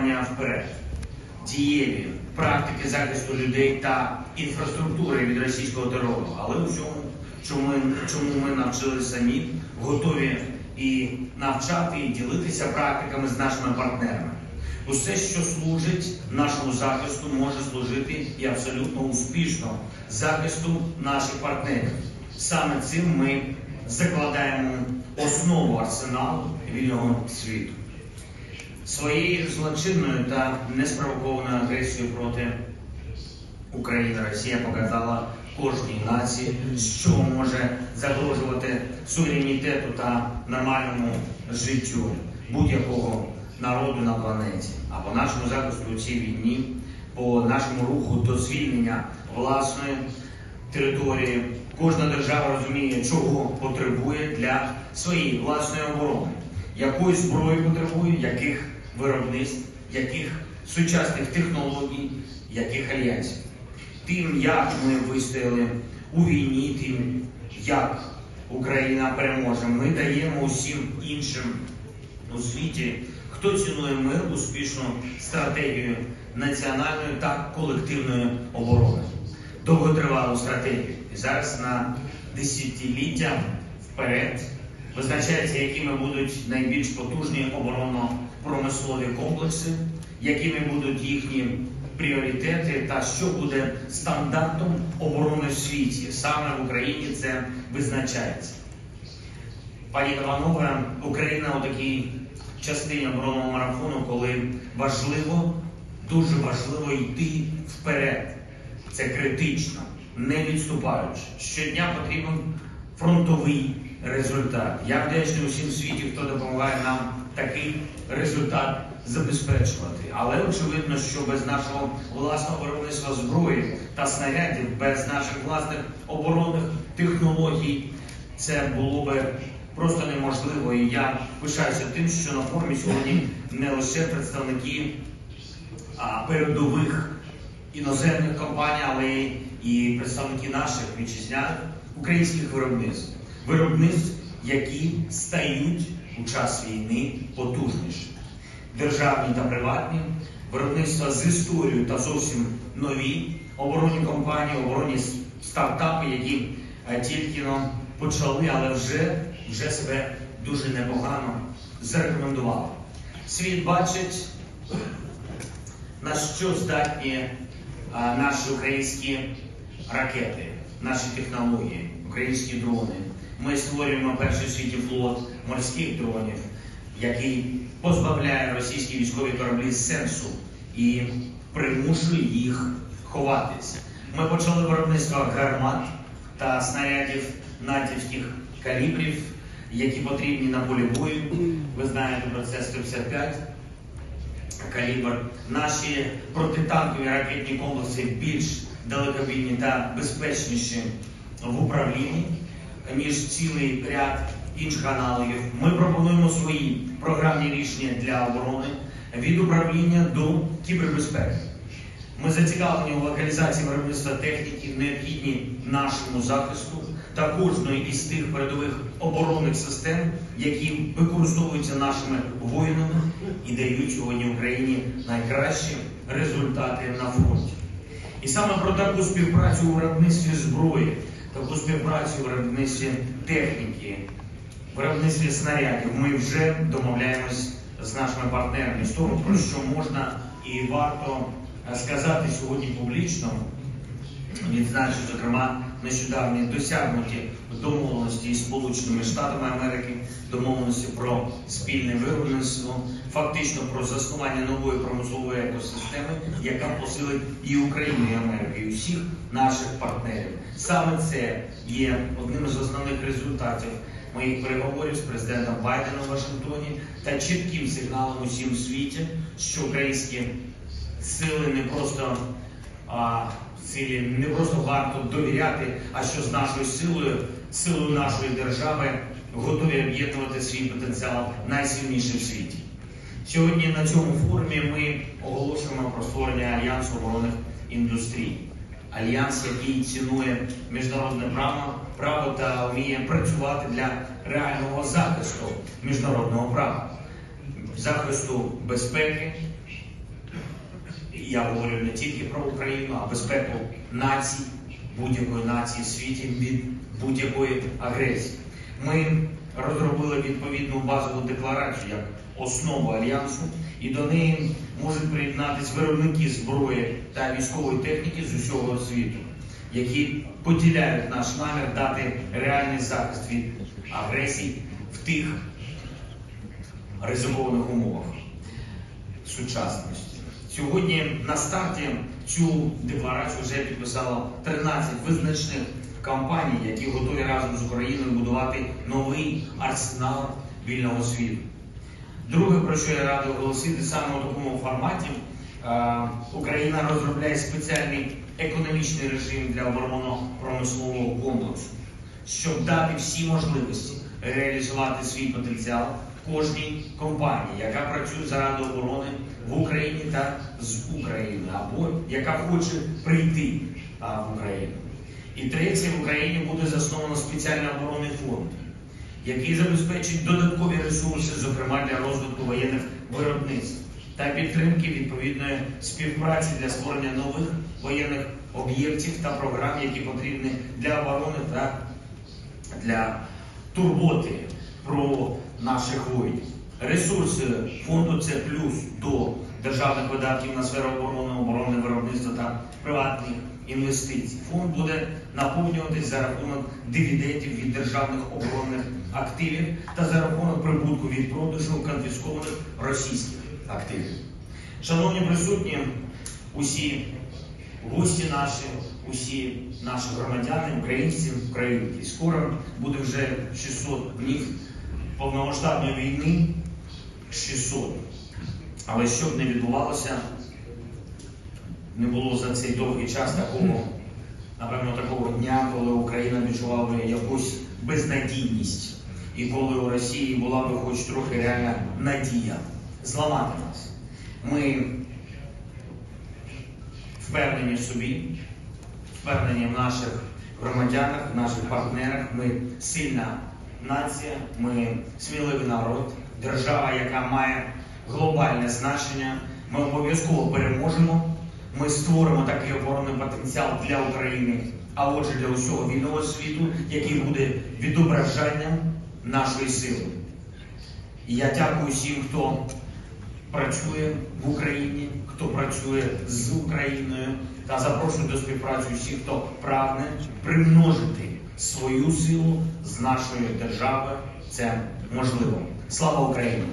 просування вперед, дієві практики захисту людей та інфраструктури від російського терору. Але у цьому, чому чому ми навчили самі, готові і навчати, і ділитися практиками з нашими партнерами. Усе, що служить нашому захисту, може служити і абсолютно успішно захисту наших партнерів. Саме цим ми закладаємо основу арсеналу вільного світу. Своєю злочинною та неспровокованою агресією проти України Росія показала кожній нації, що може загрожувати суверенітету та нормальному життю будь-якого народу на планеті. А по нашому захисту у цій війні, по нашому руху до звільнення власної території, кожна держава розуміє, чого потребує для своєї власної оборони, якої зброї потребує, яких виробництв, яких сучасних технологій, яких альянсів. Тим, як ми вистояли у війні, тим, як Україна переможе, ми даємо усім іншим у світі, хто цінує мир, успішну стратегію національної та колективної оборони, довготривалу стратегію. І зараз на десятиліття вперед визначається, якими будуть найбільш потужні оборонно-промислові комплекси, якими будуть їхні пріоритети та що буде стандартом оборони в світі. Саме в Україні це визначається. Пані Іванова, Україна у такій частині оборонного марафону, коли важливо, дуже важливо йти вперед. Це критично, не відступаючи. Щодня потрібен фронтовий результат. Я вдячний усім світі, хто допомагає нам такий результат забезпечувати. Але очевидно, що без нашого власного виробництва зброї та снарядів, без наших власних оборонних технологій, це було би просто неможливо. І я пишаюся тим, що на форумі сьогодні не лише представники передових іноземних компаній, але і представники наших вітчизняних українських виробництв, виробництв, які стають у час війни потужнішими. Державні та приватні виробництва з історією та зовсім нові оборонні компанії, оборонні стартапи, які е, тільки ну, почали, але вже, вже себе дуже непогано зарекомендували. Світ бачить, на що здатні наші українські ракети, наші технології, українські дрони. Ми створюємо перший світі флот морських дронів, який позбавляє російські військові кораблі сенсу і примушує їх ховатися. Ми почали виробництво гармат та снарядів натівських калібрів, які потрібні на полі бою. Ви знаєте про це 155 калібр. Наші протитанкові ракетні комплекси більш далекобійні та безпечніші в управлінні, ніж цілий ряд інших аналогів. Ми пропонуємо свої програмні рішення для оборони від управління до кібербезпеки. Ми зацікавлені у локалізації виробництва техніки, необхідні нашому захисту та кожної із тих передових оборонних систем, які використовуються нашими воїнами і дають сьогодні Україні найкращі результати на фронті. І саме про таку співпрацю у виробництві зброї, таку співпрацю у виробництві техніки, виробництві снарядів ми вже домовляємось з нашими партнерами з того, про що можна і варто сказати сьогодні публічно. Відзначу, зокрема, нещодавні досягнуті домовленості із Сполученими Штатами Америки, домовленості про спільне виробництво, фактично про заснування нової промислової екосистеми, яка посилить і Україну, і Америку, і усіх наших партнерів. Саме це є одним з основних результатів моїх переговорів з президентом Байденом в Вашингтоні та чітким сигналом усім світі, що українські сили не просто а, силі не просто варто довіряти, а що з нашою силою, силою нашої держави готові об'єднувати свій потенціал найсильніший в світі. Сьогодні на цьому форумі ми оголошуємо про створення альянсу оборонних індустрій. Альянс, який цінує міжнародне право, право та вміє працювати для реального захисту міжнародного права, захисту безпеки, я говорю не тільки про Україну, а безпеку націй, будь-якої нації в світі від будь-якої агресії. Ми розробили відповідну базову декларацію як основу альянсу, і до неї можуть приєднатися виробники зброї та військової техніки з усього світу, які поділяють наш намір дати реальний захист від агресій в тих ризикованих умовах сучасності. Сьогодні на старті цю декларацію вже підписало 13 визначних компаній, які готові разом з Україною будувати новий арсенал вільного світу. Друге, про що я радий оголосити, саме у такому форматі е, Україна розробляє спеціальний економічний режим для оборонно-промислового комплексу, щоб дати всі можливості реалізувати свій потенціал кожній компанії, яка працює заради оборони в Україні та з України, або яка хоче прийти в Україну. І третє, в Україні буде засновано спеціальний оборонний фонд, який забезпечить додаткові ресурси, зокрема для розвитку воєнних виробництв та підтримки відповідної співпраці для створення нових воєнних об'єктів та програм, які потрібні для оборони та для турботи про наших воїнів. Ресурси фонду це плюс до державних видатків на сферу оборони, оборонне виробництво та приватних інвестицій. Фонд буде наповнюватись за рахунок дивідендів від державних оборонних активів та за рахунок прибутку від продажу конфіскованих російських активів. Шановні присутні, усі гості наші, усі наші громадяни, українці, українки. Скоро буде вже 600 днів повномасштабної війни. 600. Але що б не відбувалося, не було за цей довгий час такого, напевно, такого дня, коли Україна відчувала якусь безнадійність. І коли у Росії була би хоч трохи реальна надія зламати нас. Ми впевнені в собі, впевнені в наших громадянах, в наших партнерах. Ми сильна нація, ми сміливий народ, держава, яка має глобальне значення. Ми обов'язково переможемо. Ми створимо такий оборонний потенціал для України, а отже для усього вільного світу, який буде відображенням нашої сили. І я дякую всім, хто працює в Україні, хто працює з Україною, та запрошую до співпраці всіх, хто прагне примножити свою силу з нашої держави. Це можливо. Слава Україні!